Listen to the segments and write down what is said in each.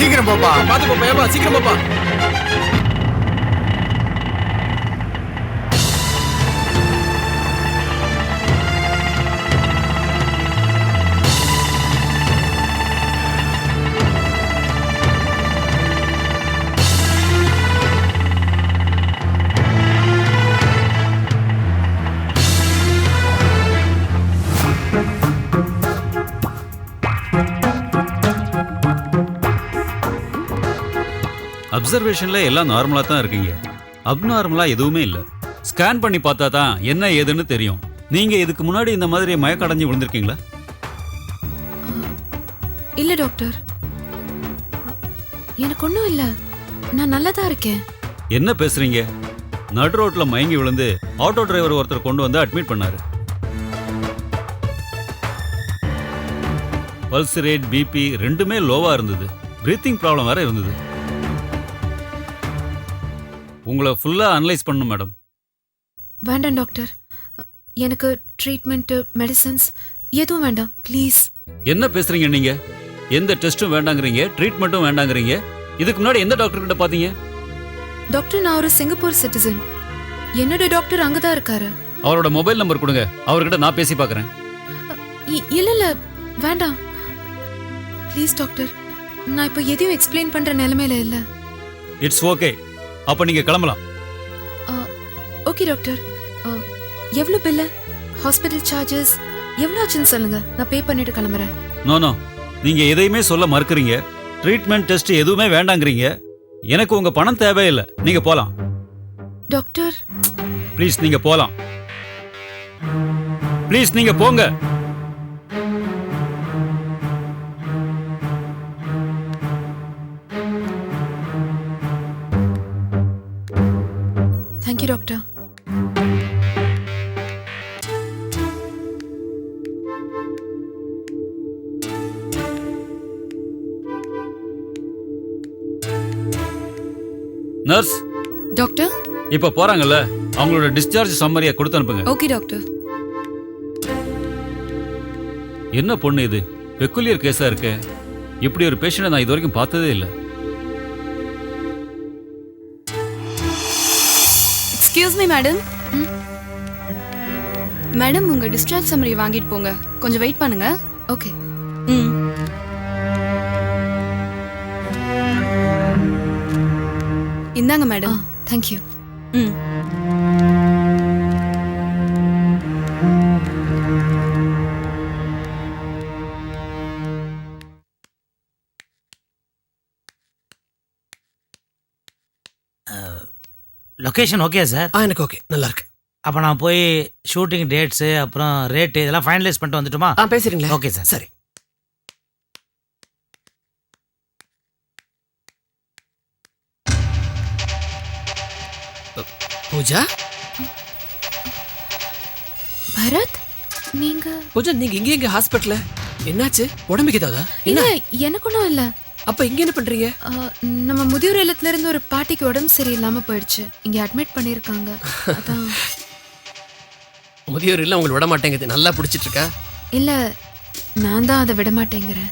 சீக்கிரம் போப்பா. பாத்து போப்பா ஏப்பா சீக்கிரம் போப்பா. அப்சர்வேஷன்ல எல்லாம் நார்மலா தான் இருக்கீங்க. அப்நார்மலா எதுவுமே இல்ல. ஸ்கேன் பண்ணி பார்த்தா தான் என்ன ஏதுன்னு தெரியும். நீங்க இதுக்கு முன்னாடி இந்த மாதிரி மயக்கடைஞ்சு விழுந்திருக்கீங்களா? இல்ல டாக்டர் எனக்கு ஒன்றும் இல்ல. நான் நல்லா தான் இருக்கேன். என்ன பேசுறீங்க? நடு ரோட்ல மயங்கி விழுந்து ஆட்டோ டிரைவர் ஒருத்தர் கொண்டு வந்து அட்மிட் பண்ணாரு. பல்ஸ் ரேட் பிபி ரெண்டுமே லோவா இருந்தது. பிரீத்திங் ப்ராப்ளம் வேற இருந்தது. உங்களை ஃபுல்லா அனலைஸ் பண்ணணும் மேடம் வேண்டாம் டாக்டர் எனக்கு ட்ரீட்மெண்ட்டு மெடிசன்ஸ் எதுவும் வேண்டாம் ப்ளீஸ் என்ன பேசுறீங்க நீங்க? எந்த டெஸ்ட்டும் வேண்டாங்கிறீங்க ட்ரீட்மெண்ட்டும் வேண்டாங்கிறீங்க. இதுக்கு முன்னாடி எந்த டாக்டர் கிட்ட பாத்தீங்க? டாக்டர் நான் ஒரு சிங்கப்பூர் சிட்டிசன் என்னோட டாக்டர் அங்கே தான் இருக்காரு. அவரோட மொபைல் நம்பர் கொடுங்க. அவர்கிட்ட நான் பேசி பார்க்கறேன் இ- இல்ல இல்ல வேண்டாம். ப்ளீஸ் டாக்டர் நான் இப்போ எதையும் எக்ஸ்பிளைன் பண்ற நிலைமையில இல்ல. இட்ஸ் ஓகே அப்ப நீங்க கிளம்பலாம். Okay doctor. அ, எவ்வளவு பில்லு? Hospital charges? எவ்வளோ ஆச்சுன்னு சொல்லுங்க. நான் பே பண்ணிட்டு கிளம்புறேன். No no. நீங்க எதையுமே சொல்ல மறுக்கறீங்க. ட்ரீட்மெண்ட் டெஸ்ட் எதுவுமே வேண்டாங்கிறீங்க. எனக்கு உங்க பணம் தேவையில்லை. நீங்க போலாம். டாக்டர். ப்ளீஸ் நீங்க போலாம். ப்ளீஸ் நீங்க போங்க. தேங்க்யூ டாக்டர் நர்ஸ் டாக்டர் இப்ப போறாங்கல்ல. அவங்களோட டிஸ்சார்ஜ் சம்மரியை கொடுத்து அனுப்புங்க. ஓகே டாக்டர் என்ன பொண்ணு இது? பெக்குலியர் கேஸா இருக்கே. இப்படி ஒரு பேஷண்ட்டை நான் இது வரைக்கும் பார்த்ததே இல்லை. Excuse me. மேடம் மேடம் உங்க டிஸ்சார்ஜ் சம்மரி வாங்கிட்டு போங்க. கொஞ்சம் வெயிட் பண்ணுங்க. ஓகே. ம். இந்தாங்க மேடம் தேங்க்யூ ம். லொக்கேஷன் ஓகே சார் ஆ எனக்கு ஓகே நல்லா இருக்கு அப்போ நான் போய் ஷூட்டிங் டேட்ஸு அப்புறம் ரேட்டு இதெல்லாம் ஃபைனலைஸ் பண்ணிட்டு வந்துட்டுமா? ஆ பேசுறீங்களா? ஓகே சார் சரி. பூஜா? பரத் நீங்க பூஜா நீங்க இங்க எங்க ஹாஸ்பிடல்ல என்னாச்சு? உடம்புக்கு ஏதாவதா இல்ல எனக்கு ஒன்றும் இல்ல. அப்ப இங்க என்ன பண்றீங்க? நம்ம முதியோர் இல்லத்துல இருந்து ஒரு பாட்டிக்கு உடம்பு சரியில்லாம போயிடுச்சு. இங்க அட்மிட் பண்ணிருக்காங்க. அதான். முதியோர் இல்ல உங்களுக்கு விட மாட்டேங்குது நல்லா பிடிச்சிட்டு இருக்கா இல்ல நான் தான் அதை விட மாட்டேங்கிறேன்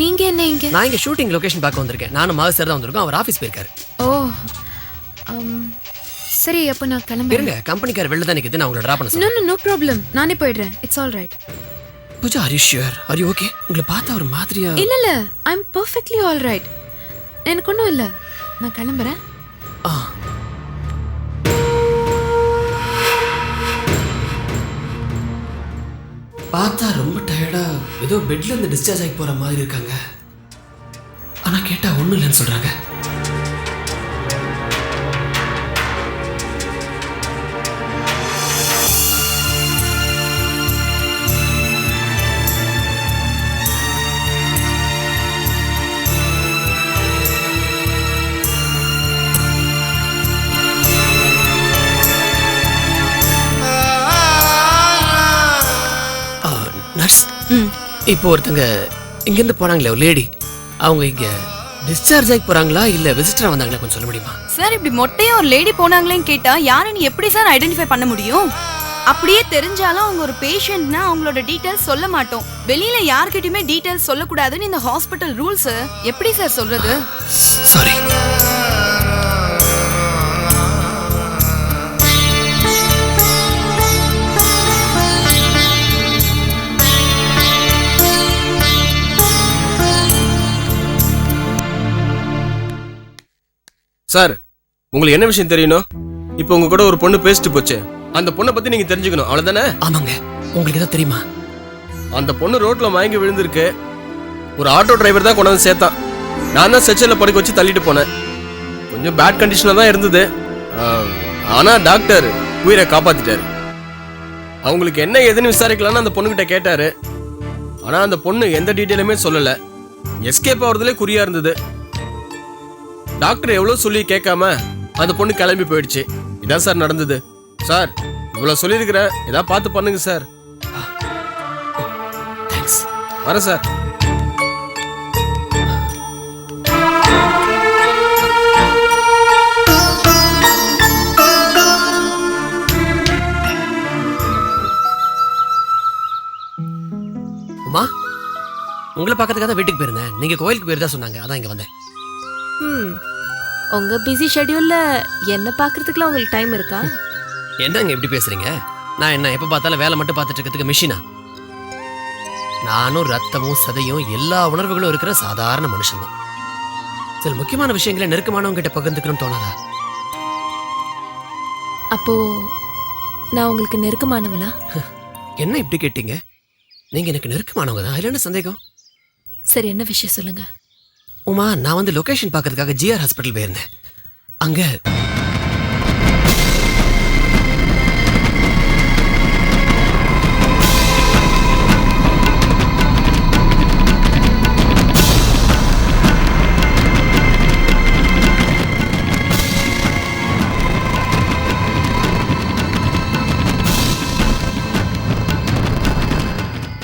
நீங்க என்ன இங்க? நான் இங்க ஷூட்டிங் லொகேஷன் பார்க்க வந்திருக்கேன். நானும் மாவு சார் தான் வந்திருக்கோம். அவர் ஆபீஸ் போயிருக்காரு. ஓ சரி அப்போ நான் கிளம்புறேன். இருங்க. கம்பெனிக்கார வெளில தான் நிக்குது. நான் உங்களை டிரா பண்ண நோ நோ ப்ராப்ளம் நானே போயிடுறேன். It's all right Pooja are you sure are you okay உங்களை பார்த்தா ஒரு மாதிரியா இல்ல இல்ல I am perfectly all right எனக்கு ஒன்றும் இல்ல. நான் கிளம்புறேன். ஆ. பார்த்தா ரொம்ப டயர்டா ஏதோ பெட்ல இருந்து டிஸ்சார்ஜ் ஆகி போற மாதிரி இருக்காங்க. ஆனா கேட்டா ஒண்ணும் இல்லைன்னு சொல்றாங்க. இப்போ ஒருத்தங்க இங்கேருந்து போனாங்களே ஒரு லேடி அவங்க இங்க டிஸ்சார்ஜ் ஆகி போறாங்களா இல்ல விசிட்டரா வந்தாங்களா கொஞ்சம் சொல்ல முடியுமா? சார் இப்படி மொட்டையா ஒரு லேடி போனாங்களேன்னு கேட்டா யாருன்னு எப்படி சார் ஐடென்டிஃபை பண்ண முடியும்? அப்படியே தெரிஞ்சாலும் அவங்க ஒரு பேஷண்ட்னா அவங்களோட டீடைல்ஸ் சொல்ல மாட்டோம். வெளியில யார்கிட்டயுமே டீடைல்ஸ் சொல்லக்கூடாதுன்னு இந்த ஹாஸ்பிட்டல் ரூல்ஸ் எப்படி சார் சொல்றது? சாரி சார் உங்களுக்கு என்ன விஷயம் தெரியணும்? இப்போ உங்க கூட ஒரு பொண்ணு பேசிட்டு போச்சு. அந்த பொண்ணை பத்தி நீங்க தெரிஞ்சுக்கணும். அவ்வளவுதானே? ஆமாங்க. உங்களுக்கு ஏதாவது தெரியுமா? அந்த பொண்ணு ரோட்ல மயங்கி விழுந்திருக்கு. ஒரு ஆட்டோ டிரைவர் தான் கொண்டு வந்து சேர்த்தான். நான் தான் செச்சல்ல படுக்க வச்சு தள்ளிட்டு போனேன். கொஞ்சம் பேட் கண்டிஷனா தான் இருந்தது. ஆனா டாக்டர் உயிரை காப்பாத்திட்டாரு. அவங்களுக்கு என்ன ஏதுன்னு விசாரிக்கலாம்னு அந்த பொண்ணுகிட்ட கேட்டாரு. ஆனா அந்த பொண்ணு எந்த டீட்டெயிலுமே சொல்லல. எஸ்கேப் ஆகுறதுலே குறியா இருந்தது. டாக்டர் எவ்வளவு சொல்லி கேட்காம அந்த பொண்ணு கிளம்பி போயிடுச்சு. இதான் சார் நடந்தது. சார் இவ்வளவு சொல்லியிருக்கிறேன் ஏதாவது பார்த்து பண்ணுங்க சார். வரேன் சார். உமா உங்களை பார்க்கறதுக்காக தான் வீட்டுக்கு போயிருந்தேன். நீங்க கோயிலுக்கு போயிருந்தா சொன்னாங்க. அதான் இங்க வந்தேன். ம். உங்க பிஸி ஷெட்யூல்ல என்ன பார்க்கறதுக்குலாம் உங்களுக்கு டைம் இருக்கா? என்னங்க இப்படி பேசுறீங்க? நான் என்ன எப்ப பார்த்தாலும் வேலை மட்டும் பார்த்துட்டு இருக்கிறதுக்கு மிஷினா நானும் ரத்தமும் சதையும் எல்லா உணர்வுகளும் இருக்கிற சாதாரண மனுஷன்தான். சில முக்கியமான விஷயங்களை நெருக்கமானவங்க கிட்ட பகிர்ந்துக்கணும்னு தோணாதா? அப்போ நான் உங்களுக்கு நெருக்கமானவளா? என்ன இப்படி கேட்டீங்க? நீங்க எனக்கு நெருக்கமானவங்க தான். அதுல என்ன சந்தேகம்? சரி என்ன விஷயம் சொல்லுங்க. உமா நான் வந்து லொகேஷன் பார்க்கறதுக்காக ஜிஆர் ஹாஸ்பிட்டல் போயிருந்தேன். அங்க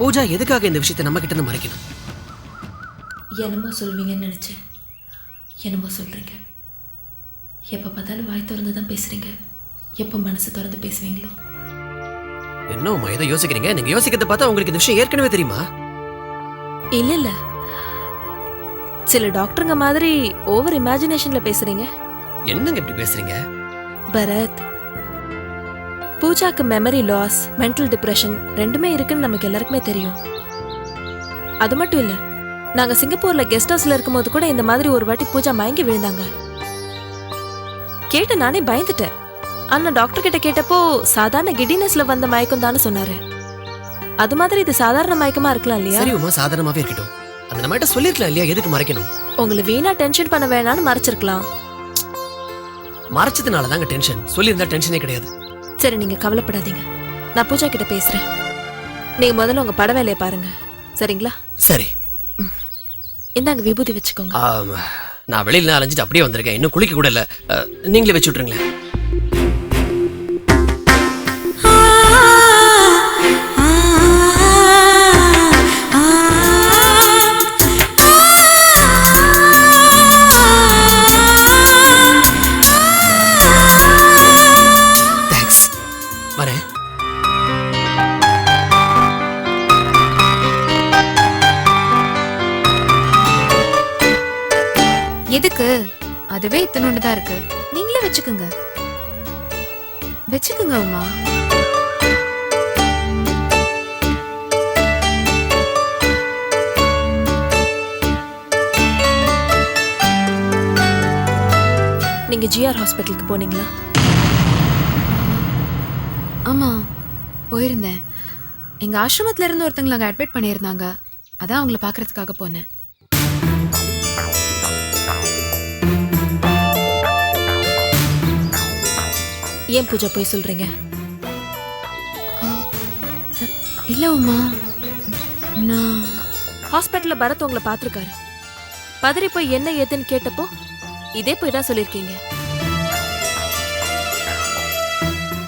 பூஜா எதுக்காக இந்த விஷயத்தை நம்ம கிட்ட இருந்து மறைக்கணும்? என்னமோ சொல்வீங்கன்னு நினைச்சேன். என்னமோ சொல்றீங்க. எப்போ பார்த்தாலும் வாய் திறந்து தான் பேசுறீங்க. எப்போ மனசு திறந்து பேசுவீங்களோ? என்ன உமா ஏதோ யோசிக்கிறீங்க? நீங்க யோசிக்கிறத பார்த்தா உங்களுக்கு இந்த விஷயம் ஏற்கனவே தெரியுமா? இல்ல இல்ல. சில டாக்டருங்க மாதிரி ஓவர் இமேஜினேஷன்ல பேசுறீங்க. என்னங்க இப்படி பேசுறீங்க? பரத் பூஜாக்கு மெமரி லாஸ் மென்டல் டிப்ரெஷன் ரெண்டுமே இருக்குன்னு நமக்கு எல்லாருக்குமே தெரியும். அது மட்டும் இல்ல நாங்க சிங்கப்பூர்ல கெஸ்ட் ஹவுஸ்ல இருக்கும்போது கூட இந்த மாதிரி ஒரு வாட்டி பூஜா மயங்கி விழுந்தாங்க. கேட்டு நானே பயந்துட்டேன். ஆனா டாக்டர் கிட்ட கேட்டப்போ சாதாரண கிடினஸ்ல வந்த மயக்கம் தானே சொன்னாரு. அது மாதிரி இது சாதாரண மயக்கமா இருக்கலாம் இல்லையா? சரி உமா சாதாரணமாவே இருக்கட்டும். அது நம்ம கிட்ட சொல்லிருக்கலாம் இல்லையா? எதுக்கு மறைக்கணும்? உங்களை வீணா டென்ஷன் பண்ண வேணாம்னு மறைச்சிருக்கலாம். மறைச்சதுனால தாங்க டென்ஷன் சொல்லியிருந்தா டென்ஷனே கிடையாது. சரி நீங்க கவலைப்படாதீங்க. நான் பூஜா கிட்ட பேசுறேன். நீங்க முதல்ல உங்க பட வேலையை பாருங்க. சரிங்களா? சரி. இந்தாங்க விபூதி வச்சுக்கோங்க. நான் வெளியில அலைஞ்சிட்டு அப்படியே வந்திருக்கேன். இன்னும் குளிக்க கூட இல்லை. நீங்களே வச்சு விட்ருங்களேன் அதுவே இத்தனோண்டு தான் இருக்கு. நீங்களே வச்சுக்கோங்க. வச்சுக்கோங்க உமா. நீங்க ஜிஆர் ஹாஸ்பிட்டலுக்கு போனீங்களா? ஆமா போயிருந்தேன். எங்க ஆசிரமத்துல இருந்து ஒருத்தங்களை அங்க அட்மிட் பண்ணியிருந்தாங்க. அதான் அவங்கள பார்க்கறதுக்காக போனேன். ஏன் பூஜா போய் சொல்றீங்க? இல்ல உமா. நான் ஹாஸ்பிட்டல்ல பரத் உங்களை பார்த்துருக்காரு. பதறி போய் என்ன ஏதுன்னு கேட்டப்போ இதே போய் தான் சொல்லியிருக்கீங்க.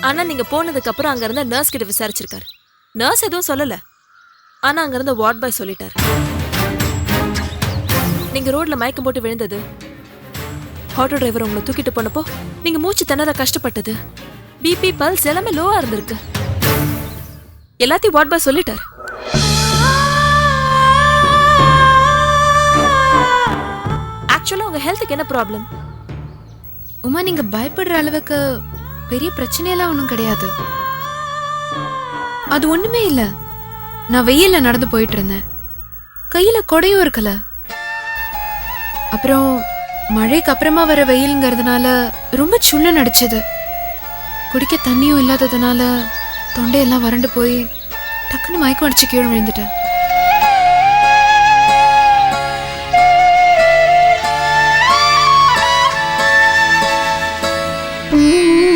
ஆனா நீங்க போனதுக்கு அப்புறம் அங்க இருந்த நர்ஸ் கிட்ட விசாரிச்சிருக்காரு. நர்ஸ் எதுவும் சொல்லல. ஆனா அங்க இருந்த வார்ட் பாய் சொல்லிட்டாரு. நீங்க ரோட்ல மயக்கம் போட்டு விழுந்தது ஆட்டோ டிரைவர் உங்களை தூக்கிட்டு போனப்போ நீங்க மூச்சு திணற கஷ்டப்பட்டது. பிபி பல்ஸ் எல்லாமே லோவா இருந்திருக்கு. எல்லாத்தையும் வார்ட் பாய் சொல்லிட்டார். ஆக்சுவலாக உங்கள் ஹெல்த்துக்கு என்ன ப்ராப்ளம் உமா நீங்கள் பயப்படுற அளவுக்கு பெரிய பிரச்சனையெல்லாம் ஒன்றும் கிடையாது. அது ஒன்றுமே இல்லை. நான் வெயிலில் நடந்து போயிட்டு இருந்தேன். கையில் கொடையும் இருக்கல. அப்புறம் மழைக்கு அப்புறமா வர வெயிலுங்கிறதுனால ரொம்ப சுள்ள நடிச்சது. குடிக்க தண்ணியும் இல்லாததுனால தொண்டையெல்லாம் வறண்டு போய் டக்குன்னு மயக்கம் அடிச்சு கீழே விழுந்துட்டேன். ம்